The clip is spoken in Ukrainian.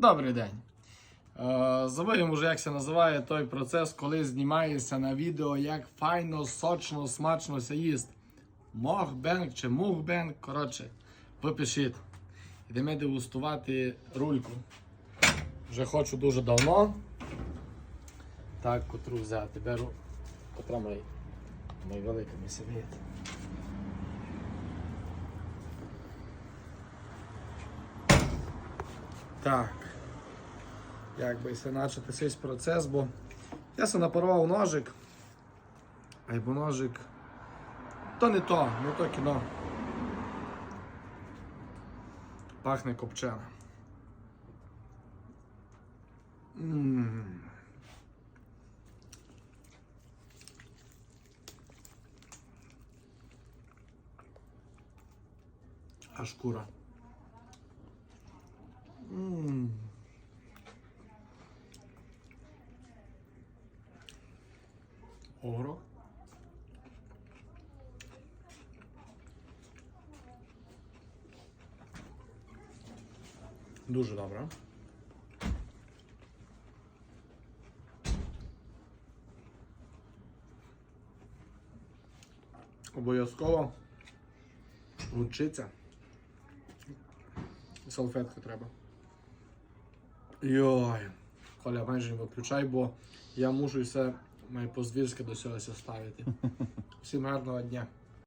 Добрий день. Е, Забудемо вже, як це називає той процес, коли знімається на відео, як файно, сочно, смачно все їсть. Мохбенг чи мухбенг, коротше, ви пишіть. Йдемо дегустувати рульку. Вже хочу дуже давно. Так, котру взяти. Беру, котра має, має велика місцевіє. Так. Як би це почати цей процес, бо я се напорвав ножик. Або ножик. То не то, не то кіно. Пахне копчена. М. А шкура. Огорок. Дуже добре. Обов'язково лучиться. Салфетка треба. Йой. Коля, майже не виключай, бо я мушу все моє позвірське до цього ставити. Всім гарного дня.